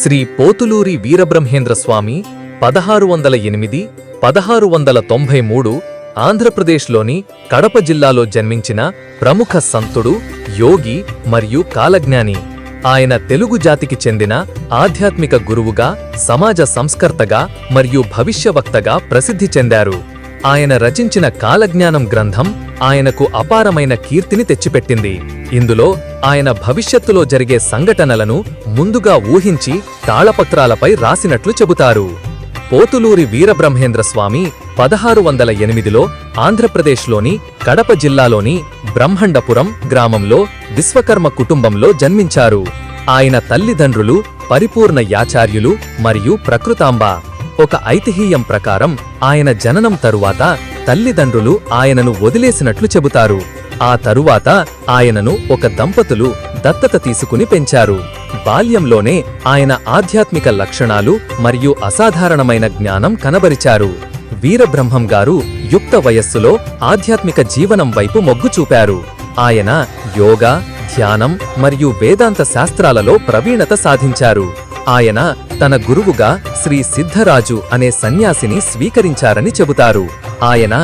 శ్రీ పోతులూరి వీరబ్రహ్మేంద్ర స్వామి పదహారు వందల ఎనిమిది పదహారు వందల తొంభై మూడు ఆంధ్రప్రదేశ్లోని కడప జిల్లాలో జన్మించిన ప్రముఖ సంతుడు యోగి మరియు కాలజ్ఞాని. ఆయన తెలుగు జాతికి చెందిన ఆధ్యాత్మిక గురువుగా సమాజ సంస్కర్తగా మరియు భవిష్యవక్తగా ప్రసిద్ధి చెందారు. ఆయన రచించిన కాలజ్ఞానం గ్రంథం ఆయనకు అపారమైన కీర్తిని తెచ్చిపెట్టింది. ఇందులో ఆయన భవిష్యత్తులో జరిగే సంఘటనలను ముందుగా ఊహించి తాళపత్రాలపై రాసినట్లు చెబుతారు. పోతులూరి వీరబ్రహ్మేంద్ర స్వామి పదహారు వందల ఎనిమిదిలో ఆంధ్రప్రదేశ్లోని కడప జిల్లాలోని బ్రహ్మండపురం గ్రామంలో విశ్వకర్మ కుటుంబంలో జన్మించారు. ఆయన తల్లిదండ్రులు పరిపూర్ణ యాచార్యులు మరియు ప్రకృతాంబ. ఒక ఐతిహ్యం ప్రకారం ఆయన జననం తరువాత తల్లిదండ్రులు ఆయనను వదిలేసినట్లు చెబుతారు. ఆ తరువాత ఆయనను ఒక దంపతులు దత్తత తీసుకుని పెంచారు. బాల్యంలోనే ఆయన ఆధ్యాత్మిక లక్షణాలు మరియు అసాధారణమైన జ్ఞానం కనబరిచారు. వీరబ్రహ్మం గారు యుక్త వయస్సులో ఆధ్యాత్మిక జీవనం వైపు మొగ్గు చూపారు. ఆయన యోగా ధ్యానం మరియు వేదాంత శాస్త్రాలలో ప్రవీణత సాధించారు. ఆయన తన గురువుగా శ్రీ సిద్ధరాజు అనే సన్యాసిని స్వీకరించారని చెబుతారు. ఆయన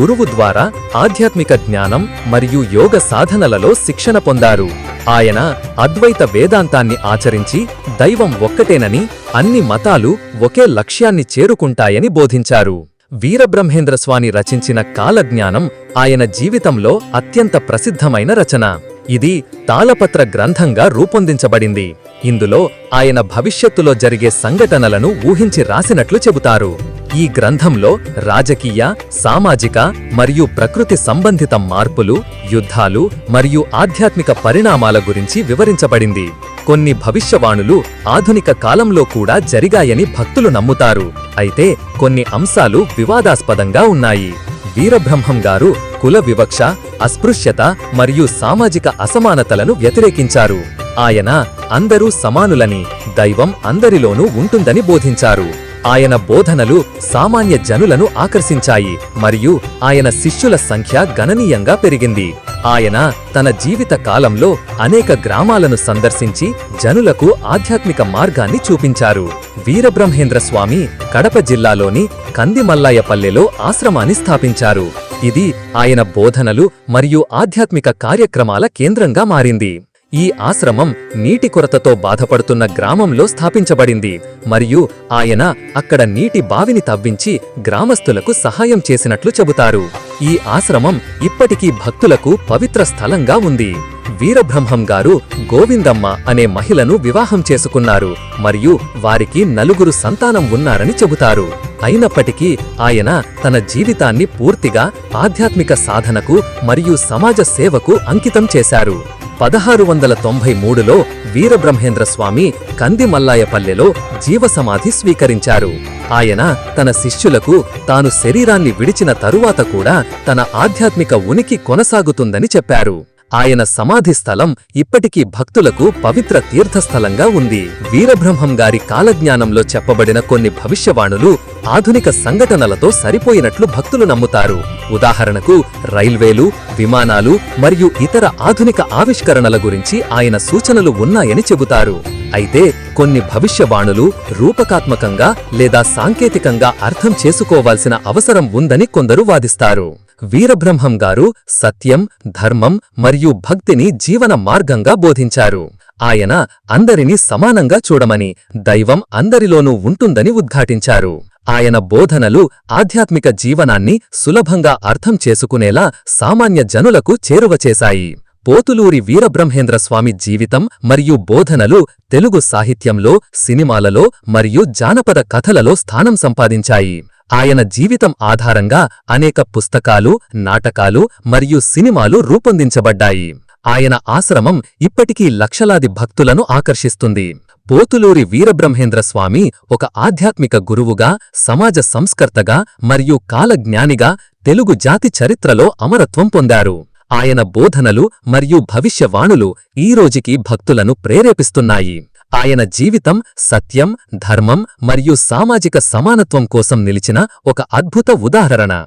గురువు ద్వారా ఆధ్యాత్మిక జ్ఞానం మరియు యోగ సాధనలలో శిక్షణ పొందారు. ఆయన అద్వైత వేదాంతాన్ని ఆచరించి దైవం ఒక్కటేనని అన్ని మతాలు ఒకే లక్ష్యాన్ని చేరుకుంటాయని బోధించారు. వీరబ్రహ్మేంద్ర స్వామి రచించిన కాలజ్ఞానం ఆయన జీవితంలో అత్యంత ప్రసిద్ధమైన రచన. ఇది తాళపత్ర గ్రంథంగా రూపొందించబడింది. ఇందులో ఆయన భవిష్యత్తులో జరిగే సంఘటనలను ఊహించి రాసినట్లు చెబుతారు. ఈ గ్రంథంలో రాజకీయ సామాజిక మరియు ప్రకృతి సంబంధిత మార్పులు యుద్ధాలు మరియు ఆధ్యాత్మిక పరిణామాల గురించి వివరించబడింది. కొన్ని భవిష్యవాణులు ఆధునిక కాలంలో కూడా జరిగాయని భక్తులు నమ్ముతారు. అయితే కొన్ని అంశాలు వివాదాస్పదంగా ఉన్నాయి. వీరబ్రహ్మం గారు కుల వివక్ష అస్పృశ్యత మరియు సామాజిక అసమానతలను వ్యతిరేకించారు. ఆయన అందరూ సమానులని దైవం అందరిలోనూ ఉంటుందని బోధించారు. ఆయన బోధనలు సామాన్య జనులను ఆకర్షించాయి మరియు ఆయన శిష్యుల సంఖ్య గణనీయంగా పెరిగింది. ఆయన తన జీవిత కాలంలో అనేక గ్రామాలను సందర్శించి జనులకు ఆధ్యాత్మిక మార్గాన్ని చూపించారు. వీరబ్రహ్మేంద్ర స్వామి కడప జిల్లాలోని కందిమల్లాయపల్లెలో ఆశ్రమాన్ని స్థాపించారు. ఇది ఆయన బోధనలు మరియు ఆధ్యాత్మిక కార్యక్రమాల కేంద్రంగా మారింది. ఈ ఆశ్రమం నీటి కొరతతో బాధపడుతున్న గ్రామంలో స్థాపించబడింది మరియు ఆయన అక్కడ నీటి బావిని తవ్వించి గ్రామస్తులకు సహాయం చేసినట్లు చెబుతారు. ఈ ఆశ్రమం ఇప్పటికీ భక్తులకు పవిత్ర స్థలంగా ఉంది. వీరబ్రహ్మం గారు గోవిందమ్మ అనే మహిళను వివాహం చేసుకున్నారు. మరియు వారికి నలుగురు సంతానం ఉన్నారని చెబుతారు. అయినప్పటికీ ఆయన తన జీవితాన్ని పూర్తిగా ఆధ్యాత్మిక సాధనకు మరియు సమాజ సేవకు అంకితం చేశారు. పదహారు వందల తొంభై మూడులో వీరబ్రహ్మేంద్ర స్వామి కందిమల్లాయపల్లెలో జీవసమాధి స్వీకరించారు. ఆయన తన శిష్యులకు తాను శరీరాన్ని విడిచిన తరువాత కూడా తన ఆధ్యాత్మిక ఉనికి కొనసాగుతుందని చెప్పారు. ఆయన సమాధి స్థలం ఇప్పటికీ భక్తులకు పవిత్ర తీర్థస్థలంగా ఉంది. వీరబ్రహ్మం గారి కాలజ్ఞానంలో చెప్పబడిన కొన్ని భవిష్యవాణులు ఆధునిక సంఘటనలతో సరిపోయినట్లు భక్తులు నమ్ముతారు. ఉదాహరణకు రైల్వేలు విమానాలు మరియు ఇతర ఆధునిక ఆవిష్కరణల గురించి ఆయన సూచనలు ఉన్నాయని చెబుతారు. అయితే కొన్ని భవిష్యవాణులు రూపకాత్మకంగా లేదా సాంకేతికంగా అర్థం చేసుకోవాల్సిన అవసరం ఉందని కొందరు వాదిస్తారు. వీరబ్రహ్మం గారు సత్యం ధర్మం మరియు భక్తిని జీవన మార్గంగా బోధించారు. ఆయన అందరినీ సమానంగా చూడమని దైవం అందరిలోనూ ఉంటుందని ఉద్ఘాటించారు. ఆయన బోధనలు ఆధ్యాత్మిక జీవనాన్ని సులభంగా అర్థం చేసుకునేలా సామాన్య జనులకు చేరువచేశాయి పోతులూరి వీరబ్రహ్మేంద్ర స్వామి జీవితం మరియు బోధనలు తెలుగు సాహిత్యంలో సినిమాలలో మరియు జానపద కథలలో స్థానం సంపాదించాయి. ఆయన జీవితం ఆధారంగా అనేక పుస్తకాలు నాటకాలు మరియు సినిమాలు రూపొందించబడ్డాయి. ఆయన ఆశ్రమం ఇప్పటికీ లక్షలాది భక్తులను ఆకర్షిస్తుంది. పోతులూరి వీరబ్రహ్మేంద్ర స్వామి ఒక ఆధ్యాత్మిక గురువుగా సమాజ సంస్కర్తగా మరియు కాలజ్ఞానిగా తెలుగు జాతి చరిత్రలో అమరత్వం పొందారు. ఆయన బోధనలు మరియు భవిష్యవాణులు ఈ రోజుకి భక్తులను ప్రేరేపిస్తున్నాయి. ఆయన జీవితం సత్యం ధర్మం మరియు సామాజిక సమానత్వం కోసం నిలిచిన ఒక అద్భుత ఉదాహరణ.